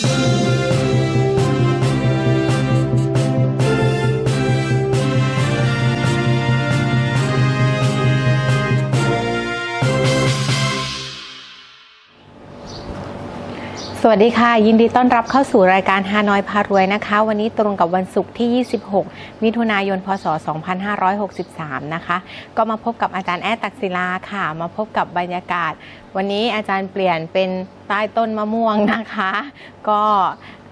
Peace. สวัสดีค่ะ ยินดีต้อนรับเข้าสู่รายการฮานอยพารวยนะคะ วันนี้ตรงกับวันศุกร์ที่ 26 มิถุนายน พศ 2563 นะคะ ก็มาพบกับอาจารย์แอดตักศิลาค่ะ มาพบกับบรรยากาศ วันนี้อาจารย์เปลี่ยนเป็นใต้ต้นมะม่วงนะคะ ก็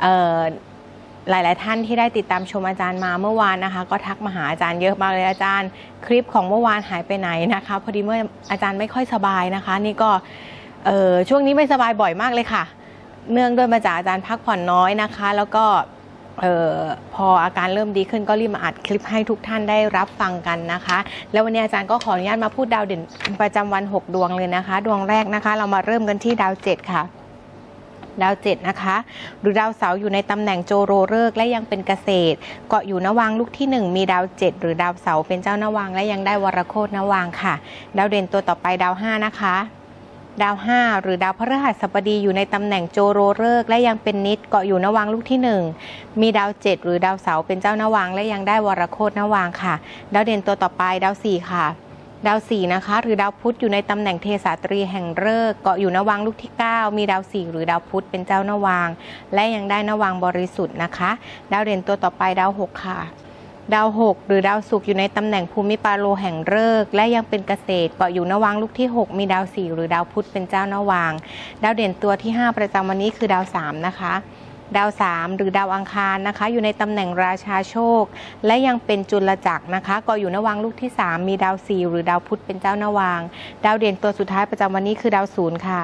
เอ่อหลาย ๆ ท่านที่ได้ติดตามชมอาจารย์มาเมื่อวานนะคะ ก็ทักมาหาอาจารย์เยอะมากเลยอาจารย์ คลิปของเมื่อวานหายไปไหนนะคะ พอดีเมื่ออาจารย์ไม่ค่อยสบายนะคะ นี่ก็ช่วงนี้ไม่สบายบ่อยมากเลยค่ะ เนื่องด้วยมาจากอาจารย์พักผ่อนน้อยนะคะ แล้วก็ออพออาการเริ่มดีขึ้นก็รีบมาอัดคลิปให้ทุกท่านได้รับฟังกันนะคะ แล้ววันนี้อาจารย์ก็ขออนุญาตมาพูดดาวเด่นประจำวัน 6 ดวงเลยนะคะ ดวงแรกนะคะ เรามาเริ่มกันที่ดาว 7 ค่ะ ดาวเจ็ดนะคะหรือดาวเสาอยู่ในตำแหน่งโจโรเลิกและยังเป็นเกษตร เกาะอยู่นวางลูกที่ 1 มีดาวเจ็ดหรือดาวเสาเป็นเจ้านวางและยังได้วรโคตนวางค่ะ ดาวเด่นตัวต่อไปดาวห้านะคะ ดาว 5 หรือดาวพฤหัสบดีอยู่ในตำแหน่งโจโรเลิกและยังเป็นนิดเกาะอยู่นวางลูกที่ 1 มีดาว 7 หรือดาวเสาเป็นเจ้านวางและยังได้วรโคตนวางค่ะ ดาวเด่นตัวต่อไปดาว 4 ค่ะ ดาว4นะคะหรือดาวพุธอยู่ในตำแหน่งเทสาตรีแห่งเลิกเกาะอยู่นวางลูกที่ 9 มีดาว 4 หรือดาวพุธเป็นเจ้านวางและยังได้นวางบริสุทธิ์นะคะ ดาวเด่นตัวต่อไปดาว 6 ค่ะ ดาว6หรือดาวศุกร์อยู่ในตำแหน่งภูมิปาโลแห่งเลิกและยังเป็นเกษตรเกาะอยู่นวางลูกที่ 6 มีดาว4หรือดาวพุธเป็นเจ้านวางดาวเด่นตัวที่ 5 ประจำวันนี้คือดาว3นะคะดาว3หรือดาวอังคารนะคะ อยู่ในตำแหน่งราชาโชค และยังเป็นจุลจักรนะคะเกาะอยู่นวางลูกที่ 3 มีดาว4หรือดาวพุธเป็นเจ้านวางดาวเด่นตัวสุดท้ายประจำวันนี้คือดาวศูนย์ค่ะ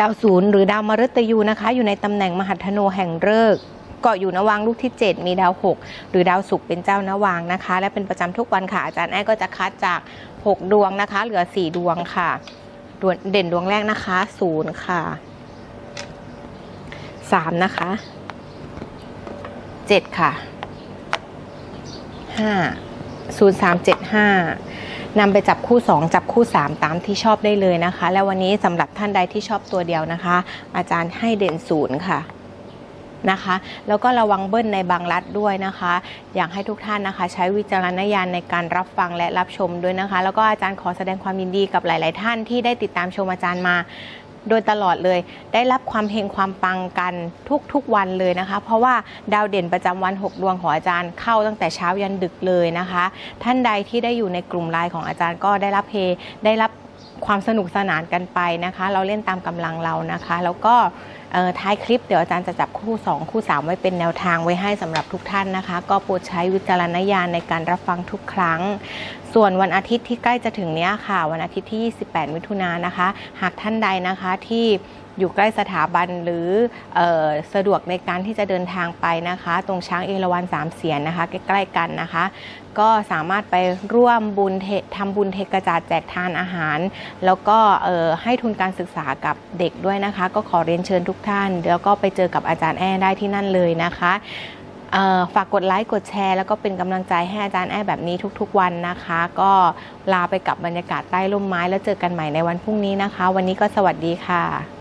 ดาวศูนย์หรือดาวมฤตยูนะคะ อยู่ในตำแหน่งมหัทโนแห่งเลิก เกาะอยู่นวางลูกที่ 7 มีดาว 6 หรือดาวศุกร์เป็นเจ้านวางนะคะ และเป็นประจำทุกวันค่ะอาจารย์แอ้ก็จะคัดจาก 6 ดวงนะคะ เหลือ 4 ดวงค่ะดวเด่นดวงแรกนะคะ0ค่ะ3นะคะ7ค่ะ5 0 3 7 5นำไปจับคู่ 2 จับคู่ 3 ตามที่ชอบได้เลยนะคะ และวันนี้สำหรับท่านใดที่ชอบตัวเดียวนะคะ อาจารย์ให้เด่นศูนย์ค่ะ นะคะ แล้วก็ระวังเบิ้ลในบางรัฐด้วยนะคะ อยากให้ทุกท่านนะคะ ใช้วิจารณญาณในการรับฟังและรับชมด้วยนะคะ แล้วก็อาจารย์ขอแสดงความยินดีกับหลาย ๆ ท่านที่ได้ติดตามชมอาจารย์มาโดยตลอดเลย ได้รับความเฮงความปังกันทุกๆวันเลยนะคะ เพราะว่าดาวเด่นประจำวัน 6 ดวงของอาจารย์เข้าตั้งแต่เช้ายันดึกเลยนะคะ ท่านใดที่ได้อยู่ในกลุ่มไลน์ของอาจารย์ก็ได้รับเพได้รับความสนุกสนานกันไปนะคะ เราเล่นตามกำลังเรานะคะ แล้วก็ ท้ายคลิปเดี๋ยวอาจารย์จะจับคู่ 2 คู่ 3 ไว้เป็นแนวทางไว้ให้สำหรับทุกท่านนะคะ ก็โปรดใช้วิจารณญาณในการรับฟังทุกครั้ง ส่วนวันอาทิตย์ที่ใกล้จะถึงเนี้ยค่ะ วันอาทิตย์ที่ 28 มิถุนายนนะคะ หากท่านใดนะคะที่ อยู่ใกล้สถาบันหรือออสะดวกในการที่จะเดินทางไปนะคะ ตรงช้างเอราวัณสามเสียนนะคะ ใกล้ๆกันนะคะ ก็สามารถไปร่วมบุญเททำบุญเทกระจาดแจกทานอาหาร แล้วก็ให้ทุนการศึกษากับเด็กด้วยนะคะ ก็ขอเรียนเชิญทุกท่าน แล้วก็ไปเจอกับอาจารย์แอ้ได้ที่นั่นเลยนะคะฝากกดไลค์กดแชร์ แล้วก็เป็นกำลังใจให้อาจารย์แอ้แบบนี้ทุกๆวันนะคะ ก็ลาไปกับบรรยากาศใต้ร่มไม้ แล้วเจอกันใหม่ในวันพรุ่งนี้นะคะ วันนี้ก็สวัสดีค่ะ